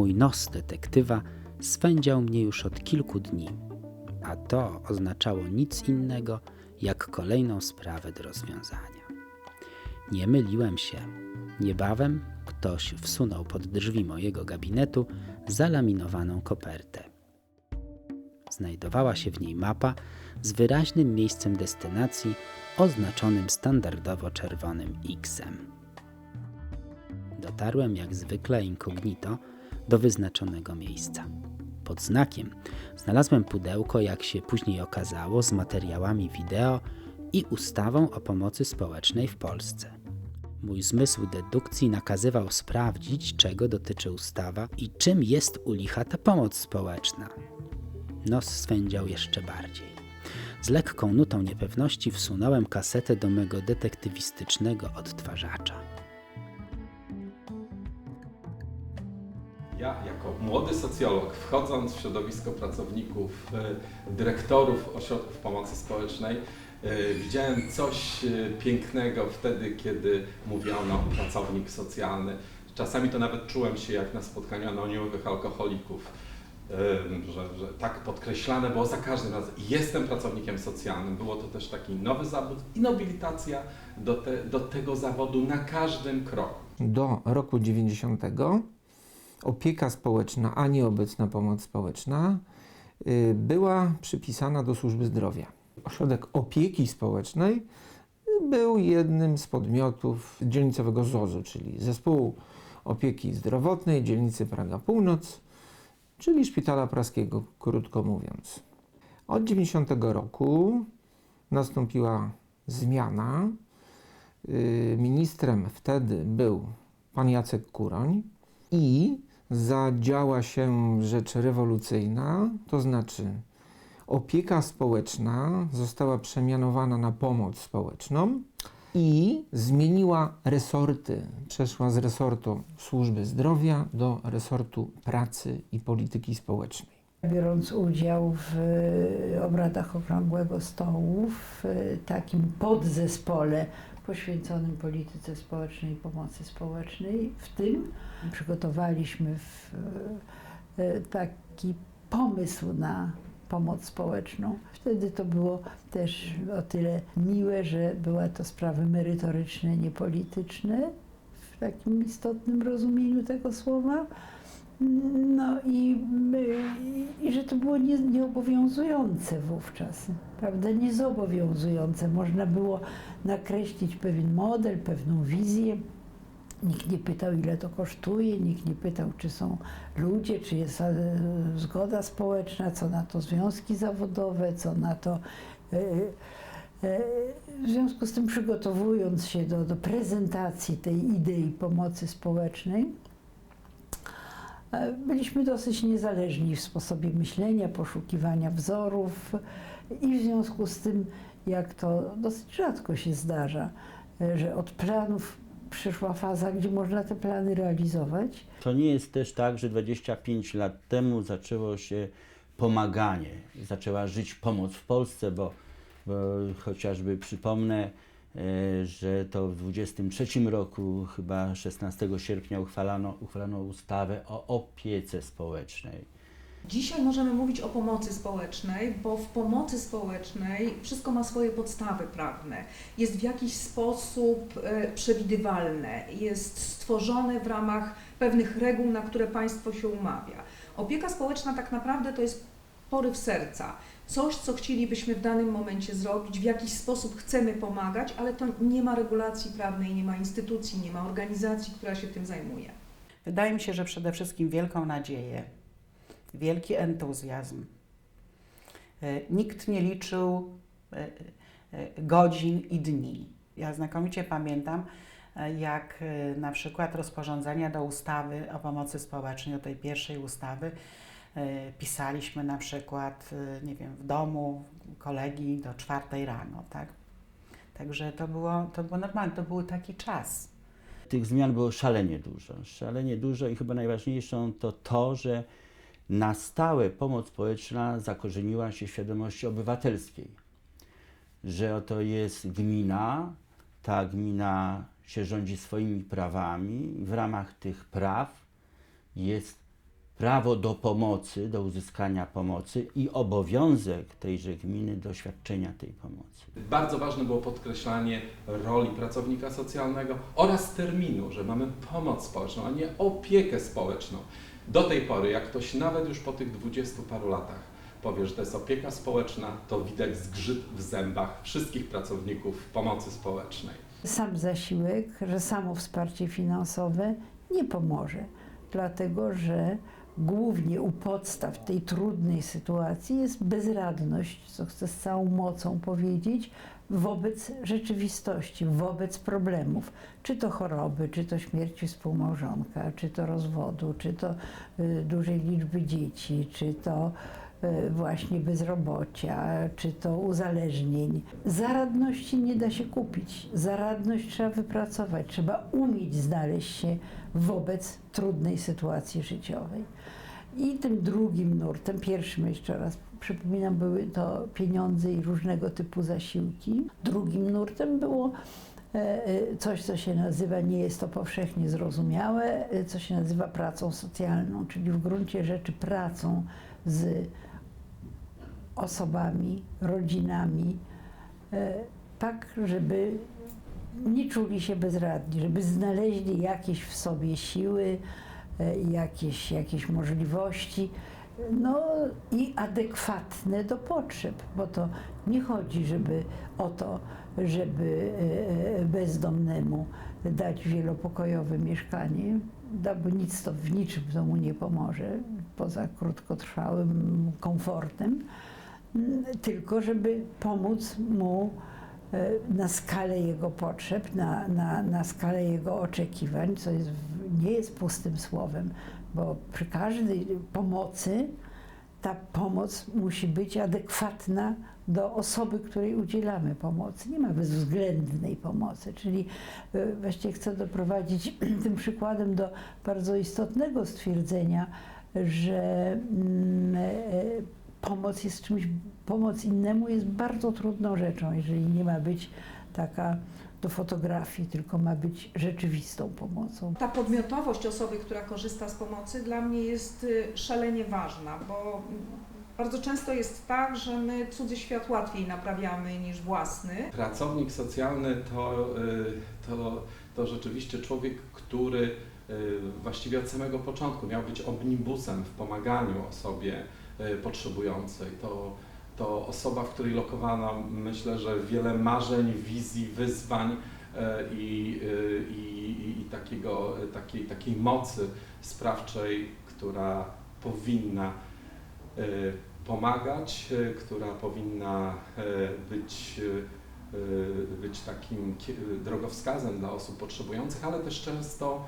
Mój nos detektywa swędział mnie już od kilku dni, a to oznaczało nic innego jak kolejną sprawę do rozwiązania. Nie myliłem się. Niebawem ktoś wsunął pod drzwi mojego gabinetu zalaminowaną kopertę. Znajdowała się w niej mapa z wyraźnym miejscem destynacji oznaczonym standardowo czerwonym X-em. Dotarłem jak zwykle incognito do wyznaczonego miejsca. Pod znakiem znalazłem pudełko, jak się później okazało, z materiałami wideo i ustawą o pomocy społecznej w Polsce. Mój zmysł dedukcji nakazywał sprawdzić, czego dotyczy ustawa i czym jest u licha ta pomoc społeczna. Nos swędział jeszcze bardziej. Z lekką nutą niepewności wsunąłem kasetę do mego detektywistycznego odtwarzacza. Ja jako młody socjolog, wchodząc w środowisko pracowników, e, dyrektorów ośrodków pomocy społecznej, e, widziałem coś e, pięknego wtedy, kiedy mówiono pracownik socjalny. Czasami to nawet czułem się jak na spotkaniu anonimowych alkoholików, że, że tak podkreślane było za każdym razem. Jestem pracownikiem socjalnym. Było to też taki nowy zawód i nobilitacja do, te, do tego zawodu na każdym kroku. do roku 90 opieka społeczna, a nie obecna pomoc społeczna, y, była przypisana do służby zdrowia. Ośrodek opieki społecznej był jednym z podmiotów dzielnicowego ZOZ-u, czyli Zespołu Opieki Zdrowotnej dzielnicy Praga Północ, czyli Szpitala Praskiego, krótko mówiąc. Od 90 roku nastąpiła zmiana. Y, Ministrem wtedy był pan Jacek Kuroń i zadziała się rzecz rewolucyjna, to znaczy opieka społeczna została przemianowana na pomoc społeczną i zmieniła resorty. Przeszła z resortu służby zdrowia do resortu pracy i polityki społecznej. Biorąc udział w e, obradach Okrągłego Stołu, w e, takim podzespole poświęconym polityce społecznej i pomocy społecznej, w tym przygotowaliśmy w, e, taki pomysł na pomoc społeczną. Wtedy to było też o tyle miłe, że były to sprawy merytoryczne, niepolityczne w takim istotnym rozumieniu tego słowa. No i, i, że to było nie, nieobowiązujące wówczas, prawda? Niezobowiązujące. Można było nakreślić pewien model, pewną wizję. Nikt nie pytał, ile to kosztuje, nikt nie pytał, czy są ludzie, czy jest e, zgoda społeczna, co na to związki zawodowe, co na to. e, e, W związku z tym, przygotowując się do, do prezentacji tej idei pomocy społecznej, Byliśmy dosyć niezależni w sposobie myślenia, poszukiwania wzorów i w związku z tym, jak to dosyć rzadko się zdarza, że od planów przyszła faza, gdzie można te plany realizować. To nie jest też tak, że 25 lat temu zaczęło się pomaganie, zaczęła żyć pomoc w Polsce, bo, bo chociażby przypomnę, że to w 23 roku, chyba 16 sierpnia uchwalano, uchwalano ustawę o opiece społecznej. Dzisiaj możemy mówić o pomocy społecznej, bo w pomocy społecznej wszystko ma swoje podstawy prawne. Jest w jakiś sposób e, przewidywalne, jest stworzone w ramach pewnych reguł, na które państwo się umawia. Opieka społeczna tak naprawdę to jest poryw serca. Coś, co chcielibyśmy w danym momencie zrobić, w jakiś sposób chcemy pomagać, ale to nie ma regulacji prawnej, nie ma instytucji, nie ma organizacji, która się tym zajmuje. Wydaje mi się, że przede wszystkim wielką nadzieję, wielki entuzjazm. E, Nikt nie liczył e, e, godzin i dni. Ja znakomicie pamiętam, jak na przykład rozporządzenia do ustawy o pomocy społecznej, do tej pierwszej ustawy, pisaliśmy na przykład, e, nie wiem, w domu kolegi do czwartej rano, tak? Także to było, to było normalne, to był taki czas. Tych zmian było szalenie dużo, szalenie dużo i chyba najważniejszą to to, że na stałe pomoc społeczna zakorzeniła się w świadomości obywatelskiej, że oto jest gmina, ta gmina się rządzi swoimi prawami, w ramach tych praw jest prawo do pomocy, do uzyskania pomocy i obowiązek tejże gminy do świadczenia tej pomocy. Bardzo ważne było podkreślanie roli pracownika socjalnego oraz terminu, że mamy pomoc społeczną, a nie opiekę społeczną. Do tej pory, jak ktoś nawet już po tych dwudziestu paru latach powie, że to jest opieka społeczna, to widać zgrzyt w zębach wszystkich pracowników pomocy społecznej. Sam zasiłek, że samo wsparcie finansowe nie pomoże, dlatego że głównie u podstaw tej trudnej sytuacji jest bezradność, co chcę z całą mocą powiedzieć, wobec rzeczywistości, wobec problemów, czy to choroby, czy to śmierci współmałżonka, czy to rozwodu, czy to y, dużej liczby dzieci, czy to właśnie bezrobocia, czy to uzależnień. Zaradności nie da się kupić. Zaradność trzeba wypracować, trzeba umieć znaleźć się wobec trudnej sytuacji życiowej. I tym drugim nurtem, pierwszym jeszcze raz przypominam, były to pieniądze i różnego typu zasiłki. Drugim nurtem było e, e, coś, co się nazywa, nie jest to powszechnie zrozumiałe, e, co się nazywa pracą socjalną, czyli w gruncie rzeczy pracą z osobami, rodzinami, e, tak, żeby nie czuli się bezradni, żeby znaleźli jakieś w sobie siły, e, jakieś, jakieś możliwości, no i adekwatne do potrzeb, bo to nie chodzi żeby o to, żeby e, bezdomnemu dać wielopokojowe mieszkanie, bo nic to w niczym domu nie pomoże, poza krótkotrwałym komfortem, tylko żeby pomóc mu e, na skalę jego potrzeb, na, na, na skalę jego oczekiwań, co jest, nie jest pustym słowem, bo przy każdej pomocy ta pomoc musi być adekwatna do osoby, której udzielamy pomocy. Nie ma bezwzględnej pomocy, czyli e, właściwie chcę doprowadzić tym przykładem do bardzo istotnego stwierdzenia, że mm, e, pomoc jest czymś, pomoc innemu jest bardzo trudną rzeczą, jeżeli nie ma być taka do fotografii, tylko ma być rzeczywistą pomocą. Ta podmiotowość osoby, która korzysta z pomocy, dla mnie jest y, szalenie ważna, bo bardzo często jest tak, że my cudzy świat łatwiej naprawiamy niż własny. Pracownik socjalny to, y, to, to rzeczywiście człowiek, który y, właściwie od samego początku miał być omnibusem w pomaganiu osobie potrzebującej. To, to osoba, w której lokowano myślę, że wiele marzeń, wizji, wyzwań y, i, y, i, i takiego, takiej, takiej mocy sprawczej, która powinna y, pomagać, y, która powinna y, być y, y, być takim drogowskazem dla osób potrzebujących, ale też często,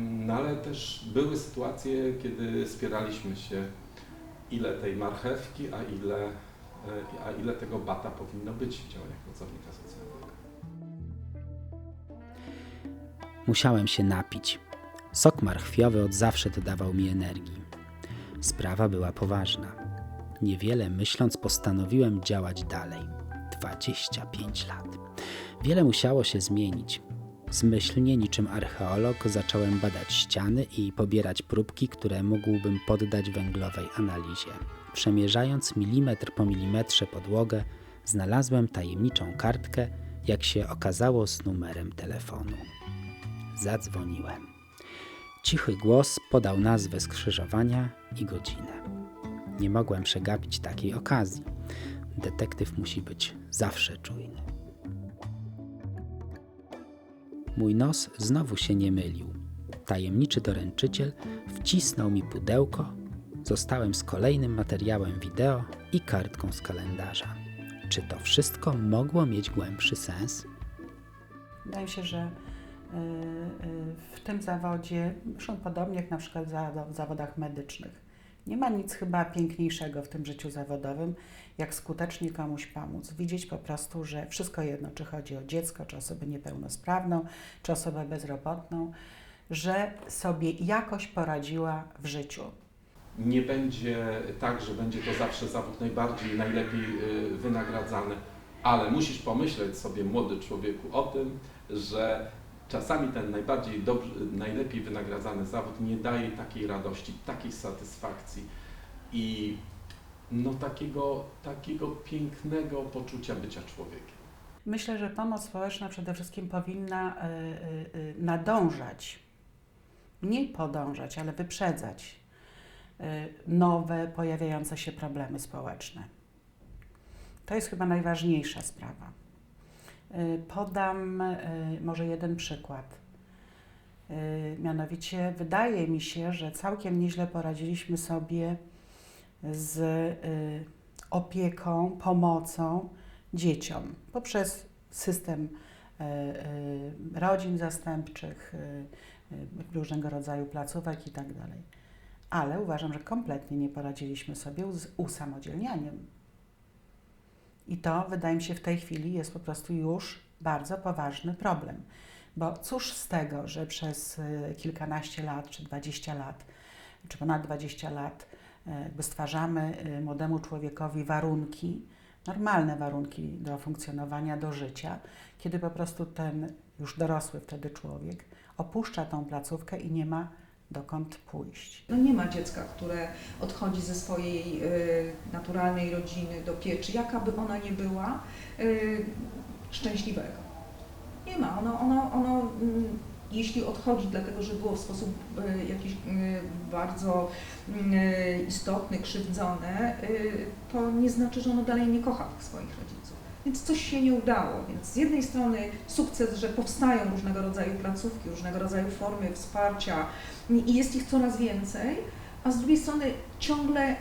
no ale też były sytuacje, kiedy spieraliśmy się, ile tej marchewki, a ile, y, a ile tego bata powinno być w działaniach pracownika socjalnego. Musiałem się napić. Sok marchwiowy od zawsze dodawał mi energii. Sprawa była poważna. Niewiele myśląc, postanowiłem działać dalej. 25 lat. Wiele musiało się zmienić. Zmyślnie, niczym archeolog, zacząłem badać ściany i pobierać próbki, które mógłbym poddać węglowej analizie. Przemierzając milimetr po milimetrze podłogę, znalazłem tajemniczą kartkę, jak się okazało, z numerem telefonu. Zadzwoniłem. Cichy głos podał nazwę skrzyżowania i godzinę. Nie mogłem przegapić takiej okazji. Detektyw musi być zawsze czujny. Mój nos znowu się nie mylił. Tajemniczy doręczyciel wcisnął mi pudełko. Zostałem z kolejnym materiałem wideo i kartką z kalendarza. Czy to wszystko mogło mieć głębszy sens? Wydaje się, że y, y, w tym zawodzie, podobnie jak na przykład w zawodach medycznych, nie ma nic chyba piękniejszego w tym życiu zawodowym, jak skutecznie komuś pomóc. Widzieć po prostu, że wszystko jedno, czy chodzi o dziecko, czy osobę niepełnosprawną, czy osobę bezrobotną, że sobie jakoś poradziła w życiu. Nie będzie tak, że będzie to zawsze zawód najbardziej, najlepiej y, wynagradzany, ale musisz pomyśleć sobie, młody człowieku, o tym, że czasami ten najbardziej dobrze, najlepiej wynagradzany zawód nie daje takiej radości, takiej satysfakcji i no takiego, takiego pięknego poczucia bycia człowiekiem. Myślę, że pomoc społeczna przede wszystkim powinna y, y, y, nadążać, nie podążać, ale wyprzedzać nowe, pojawiające się problemy społeczne. To jest chyba najważniejsza sprawa. Y, Podam y, może jeden przykład. Y, Mianowicie wydaje mi się, że całkiem nieźle poradziliśmy sobie z opieką, pomocą dzieciom poprzez system rodzin zastępczych, różnego rodzaju placówek itd. Ale uważam, że kompletnie nie poradziliśmy sobie z usamodzielnianiem. I to, wydaje mi się, w tej chwili jest po prostu już bardzo poważny problem. Bo cóż z tego, że przez y, kilkanaście lat, czy dwadzieścia lat, czy ponad 20 lat y, jakby stwarzamy y, młodemu człowiekowi warunki, normalne warunki do funkcjonowania, do życia, kiedy po prostu ten już dorosły wtedy człowiek opuszcza tą placówkę i nie ma dokąd pójść. No nie ma dziecka, które odchodzi ze swojej y, naturalnej rodziny do pieczy, jaka by ona nie była, y, szczęśliwego. Nie ma. Ono, ono, ono mm, jeśli odchodzi dlatego, że było w sposób y, jakiś bardzo y, istotny, krzywdzone, to nie znaczy, że ono dalej nie kocha tych swoich rodziców. Więc coś się nie udało. Więc z jednej strony sukces, że powstają różnego rodzaju placówki, różnego rodzaju formy wsparcia i jest ich coraz więcej, a z drugiej strony ciągle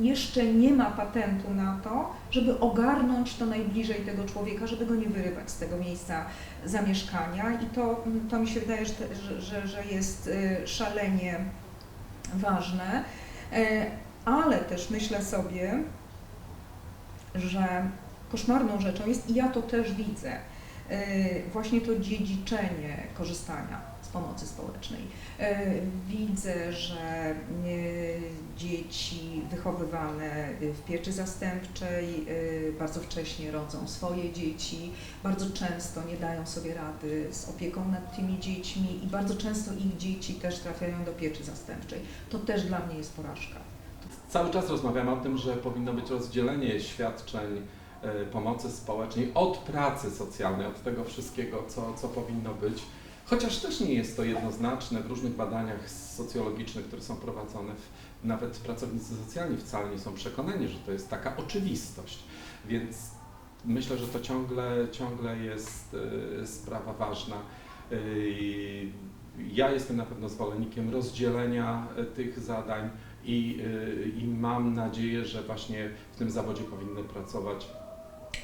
jeszcze nie ma patentu na to, żeby ogarnąć to najbliżej tego człowieka, żeby go nie wyrywać z tego miejsca zamieszkania i to, to mi się wydaje, że, że, że jest y, szalenie ważne, E, ale też myślę sobie, że koszmarną rzeczą jest, i ja to też widzę, e, właśnie to dziedziczenie korzystania z pomocy społecznej. E, Widzę, że e, dzieci wychowywane w pieczy zastępczej bardzo wcześnie rodzą swoje dzieci, bardzo często nie dają sobie rady z opieką nad tymi dziećmi i bardzo często ich dzieci też trafiają do pieczy zastępczej. To też dla mnie jest porażka. Cały czas rozmawiamy o tym, że powinno być rozdzielenie świadczeń pomocy społecznej od pracy socjalnej, od tego wszystkiego, co, co powinno być. Chociaż też nie jest to jednoznaczne w różnych badaniach socjologicznych, które są prowadzone, w, nawet pracownicy socjalni wcale nie są przekonani, że to jest taka oczywistość. Więc myślę, że to ciągle, ciągle jest e, sprawa ważna. I Ja jestem na pewno zwolennikiem rozdzielenia e, tych zadań i, y, i mam nadzieję, że właśnie w tym zawodzie powinny pracować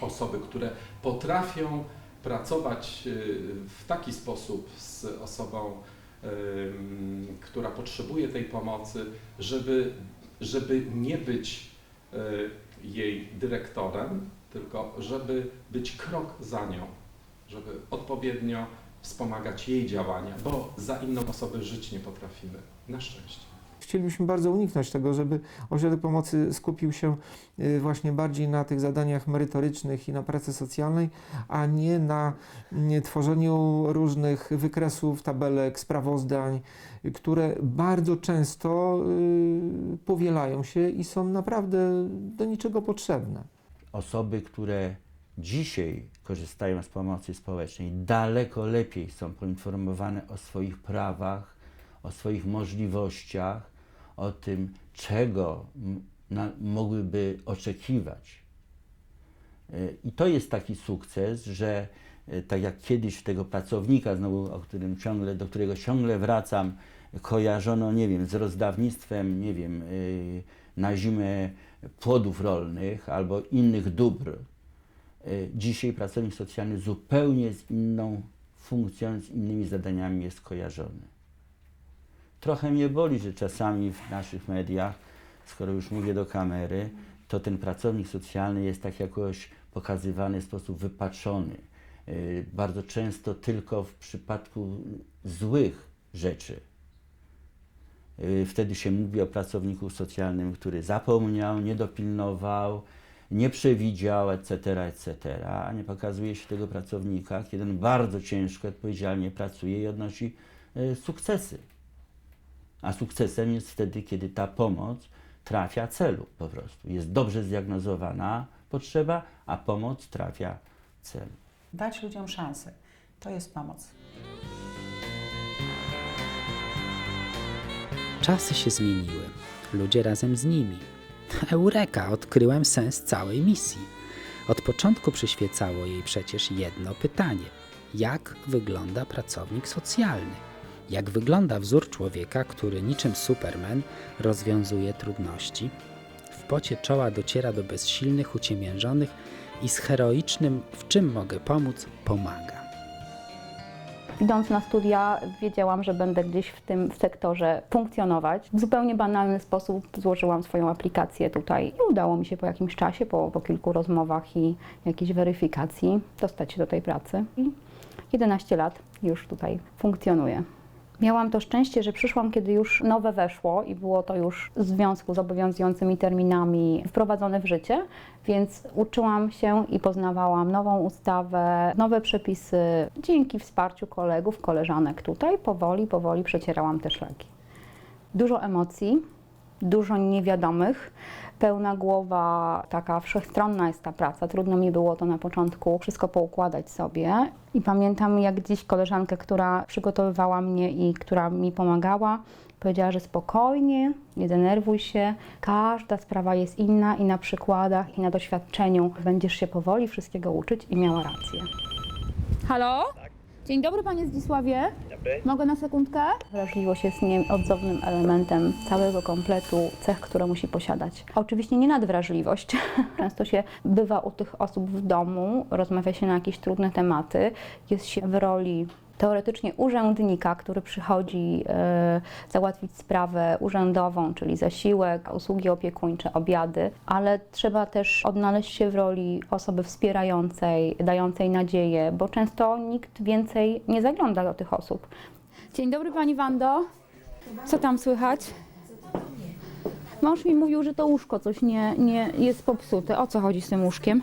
osoby, które potrafią pracować y, w taki sposób z osobą, która potrzebuje tej pomocy, żeby, żeby nie być y, jej dyrektorem, tylko żeby być krok za nią, żeby odpowiednio wspomagać jej działania, bo za inną osobę żyć nie potrafimy. Na szczęście. Chcielibyśmy bardzo uniknąć tego, żeby ośrodek pomocy skupił się y, właśnie bardziej na tych zadaniach merytorycznych i na pracy socjalnej, a nie na mm, tworzeniu różnych wykresów, tabelek, sprawozdań, które bardzo często y, powielają się i są naprawdę do niczego potrzebne. osoby, które dzisiaj korzystają z pomocy społecznej, daleko lepiej są poinformowane o swoich prawach, o swoich możliwościach, o tym, czego mogłyby oczekiwać. Y, I to jest taki sukces, że y, tak jak kiedyś tego pracownika, znowu, o którym ciągle, do którego ciągle wracam, kojarzono, nie wiem, z rozdawnictwem, nie wiem, y, na zimę płodów rolnych albo innych dóbr. Dzisiaj pracownik socjalny zupełnie z inną funkcją, z innymi zadaniami jest kojarzony. Trochę mnie boli, że czasami w naszych mediach, skoro już mówię do kamery, to ten pracownik socjalny jest tak jakoś pokazywany w sposób wypaczony. Y, Bardzo często tylko w przypadku złych rzeczy. Y, Wtedy się mówi o pracowniku socjalnym, który zapomniał, nie dopilnował, nie przewidział, etc., etc., a nie pokazuje się tego pracownika, kiedy on bardzo ciężko, odpowiedzialnie pracuje i odnosi e, sukcesy. A sukcesem jest wtedy, kiedy ta pomoc trafia celu po prostu. Jest dobrze zdiagnozowana potrzeba, a pomoc trafia celu. Dać ludziom szansę. To jest pomoc. Czasy się zmieniły, ludzie razem z nimi. Eureka, odkryłem sens całej misji. Od początku przyświecało jej przecież jedno pytanie: jak wygląda pracownik socjalny? Jak wygląda wzór człowieka, który niczym Superman rozwiązuje trudności? W pocie czoła dociera do bezsilnych, uciemiężonych i z heroicznym w czym mogę pomóc pomaga. Idąc na studia, wiedziałam, że będę gdzieś w tym sektorze funkcjonować. W zupełnie banalny sposób złożyłam swoją aplikację tutaj i udało mi się po jakimś czasie, po, po kilku rozmowach i jakiejś weryfikacji, dostać się do tej pracy. I 11 lat już tutaj funkcjonuję. Miałam to szczęście, że przyszłam, kiedy już nowe weszło i było to już w związku z obowiązującymi terminami wprowadzone w życie, więc uczyłam się i poznawałam nową ustawę, nowe przepisy. Dzięki wsparciu kolegów, koleżanek tutaj powoli, powoli przecierałam te szlaki. Dużo emocji, dużo niewiadomych, pełna głowa, taka wszechstronna jest ta praca. Trudno mi było to na początku wszystko poukładać sobie. I pamiętam jak dziś koleżankę, która przygotowywała mnie i która mi pomagała, powiedziała, że spokojnie, nie denerwuj się, każda sprawa jest inna i na przykładach i na doświadczeniu będziesz się powoli wszystkiego uczyć i miała rację. Halo? Dzień dobry panie Zdzisławie. Mogę na sekundkę? Wrażliwość jest nieodzownym elementem całego kompletu cech, które musi posiadać. Oczywiście nie nadwrażliwość. Często się bywa u tych osób w domu, rozmawia się na jakieś trudne tematy, jest się w roli teoretycznie urzędnika, który przychodzi e, załatwić sprawę urzędową, czyli zasiłek, usługi opiekuńcze, obiady, ale trzeba też odnaleźć się w roli osoby wspierającej, dającej nadzieję, bo często nikt więcej nie zagląda do tych osób. Dzień dobry pani Wando. Co tam słychać? Mąż mi mówił, że to łóżko coś nie, nie jest popsute. O co chodzi z tym łóżkiem?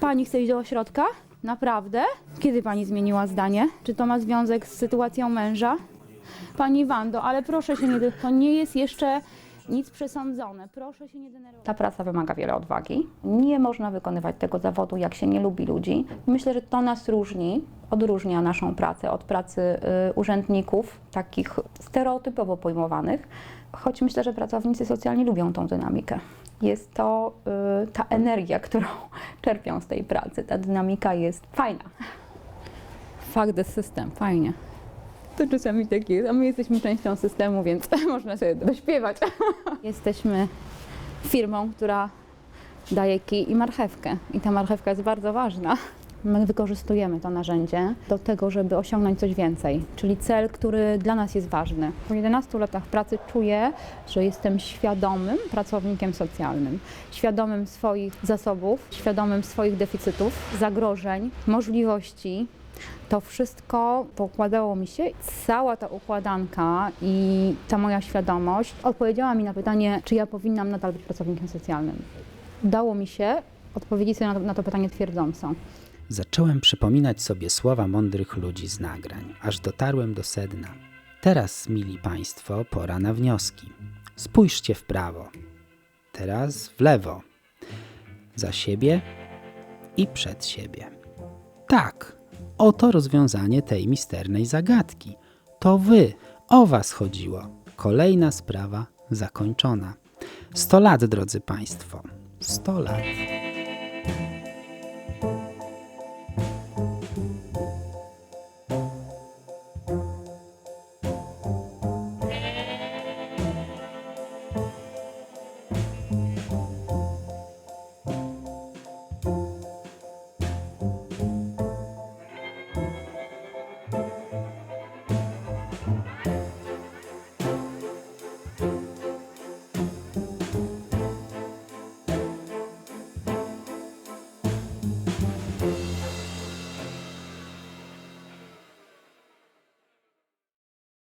Pani chce iść do ośrodka? Naprawdę? Kiedy pani zmieniła zdanie? Czy to ma związek z sytuacją męża? Pani Wando, ale proszę się nie... To nie jest jeszcze nic przesądzone. Proszę się nie denerwować. Ta praca wymaga wiele odwagi. Nie można wykonywać tego zawodu, jak się nie lubi ludzi. Myślę, że to nas różni, odróżnia naszą pracę od pracy y, urzędników, takich stereotypowo pojmowanych, choć myślę, że pracownicy socjalni lubią tą dynamikę. Jest to y, ta energia, którą czerpią z tej pracy. Ta dynamika jest fajna. Fuck the system, fajnie. To czasami tak jest, a my jesteśmy częścią systemu, więc można sobie dośpiewać. Jesteśmy firmą, która daje kij i marchewkę. I ta marchewka jest bardzo ważna. My wykorzystujemy to narzędzie do tego, żeby osiągnąć coś więcej, czyli cel, który dla nas jest ważny. Po 11 latach pracy czuję, że jestem świadomym pracownikiem socjalnym, świadomym swoich zasobów, świadomym swoich deficytów, zagrożeń, możliwości. To wszystko pokładało mi się. Cała ta układanka i ta moja świadomość odpowiedziała mi na pytanie, czy ja powinnam nadal być pracownikiem socjalnym. Udało mi się odpowiedzieć sobie na to, na to pytanie twierdząco. Zacząłem przypominać sobie słowa mądrych ludzi z nagrań, aż dotarłem do sedna. Teraz, mili Państwo, pora na wnioski. Spójrzcie w prawo, teraz w lewo, za siebie i przed siebie. Tak, oto rozwiązanie tej misternej zagadki. To Wy, o Was chodziło. Kolejna sprawa zakończona. Sto lat, drodzy Państwo, sto lat.